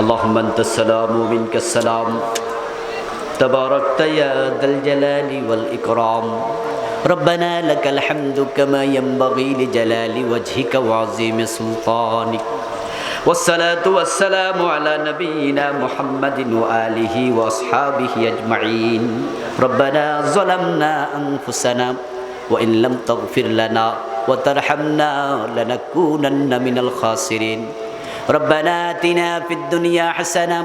اللهم أنت السلام ومنك السلام. تباركت يا ذا الجلال والإكرام. ربنا لك الحمد كما ينبغي لجلال وجهك وعظيم سلطانك. والصلاة والسلام على نبينا محمد وآله وأصحابه أجمعين. ربنا ظلمنا أنفسنا وإن لم تغفر لنا وترحمنا لنكونن من الخاسرين. ربنا آتنا في الدنيا حسنة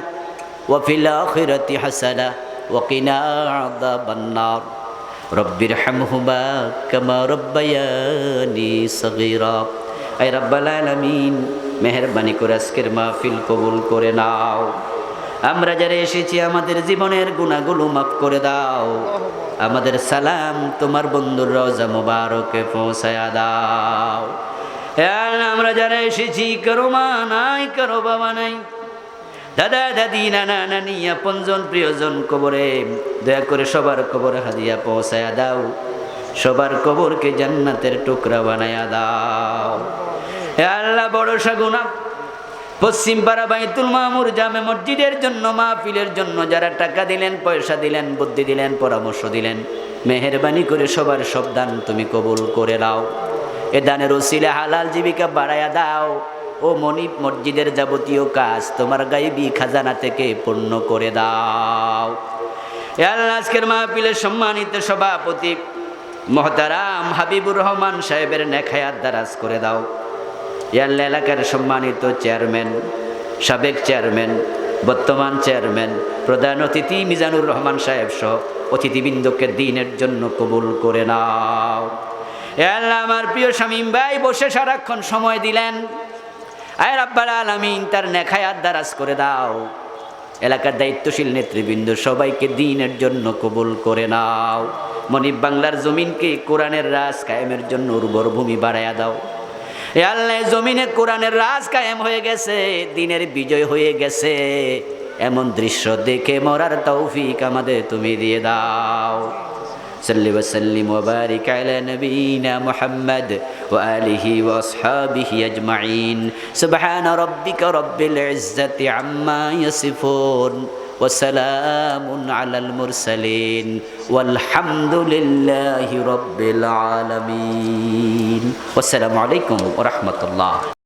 وفي الآخرة حسنة وقنا عذاب النار رب ارحمهما كما ربياني صغيرا I রাব্বাল আলামিন মেহরবানি করে আজকের মাহফিল কবুল করে নাও আমরা যারা এসেছি আমাদের জীবনের গুণাগুলো মাফ করে দাও আমাদের সালাম তোমার বন্ধুর রজা মুবারকে পৌঁছায়া দাও হে আল্লাহ, আমরা যারা এসেছি, কারও মা নাই, কারও বাবা নাই। দাদা, দাদি, নানা, নানি, আপনজন, প্রিয়জন কবরে, দয়া করে সবার কবরে হাদিয়া পৌঁছায়া দাও। সবার কবরকে জান্নাতের টুকরা বানায়া দাও। হে আল্লাহ, বড় সাগুনা। পশ্চিম পাড়া বাইতুল মামুর জামে মসজিদের জন্য, মাহফিলের জন্য যারা টাকা দিলেন, পয়সা দিলেন, বুদ্ধি দিলেন, পরামর্শ দিলেন, মেহরবানি করে সবার সব দান তুমি কবুল করে দাও এ দানের ওসিলে হালাল জীবিকা বাড়ায়া দাও। ও মনিপ মসজিদের যাবতীয় কাজ তোমার গাইবি খাজানা থেকে পূর্ণ করে দাও। আজকের মাহফিলের সম্মানিত সভাপতি মহতারাম হাবিবুর রহমান সাহেবের নেখায়াত দারাজ করে দাও। ইয়াল্লা এলাকার সম্মানিত চেয়ারম্যান, সাবেক চেয়ারম্যান, বর্তমান চেয়ারম্যান, প্রধান অতিথি মিজানুর রহমান সাহেব সহ অতিথিবৃন্দকে দিনের জন্য কবুল করে নাও। আল্লাহ আমার প্রিয় শামীম ভাই, বসে সারাক্ষণ সময় দিলেন। আয় রাব্বাল আলামিন, তার নেখায়াত দারাজ করে দাও। এলাকার দায়িত্বশীল নেতৃবৃন্দ সবাইকে দিনের জন্য কবুল করে নাও। মনিব বাংলার জমিনকে কোরআনের রাজ কায়েমের জন্য উর্বর ভূমি বাড়াইয়া দাও। আল্লাহ জমিনে কোরআনের রাজ কায়েম হয়ে গেছে, দিনের বিজয় হয়ে গেছে। এমন দৃশ্য দেখে মরার তৌফিক আমাদের তুমি দিয়ে দাও। সাল্লি ওসাল্লিম ওবারিক আলা নবীনা মুহাম্মদ ওয়া আলিহি ওয়া আসহাবিহি আজমাইন। সুবহান রাব্বিকা রাব্বিল ইজ্জাতি আম্মা ইয়াসিফুন ওয়া সালামুন আলাল মুরসালিন। ওয়ালহামদুলিল্লাহি রাব্বিল আলামিন। আসসালামু আলাইকুম ওয়া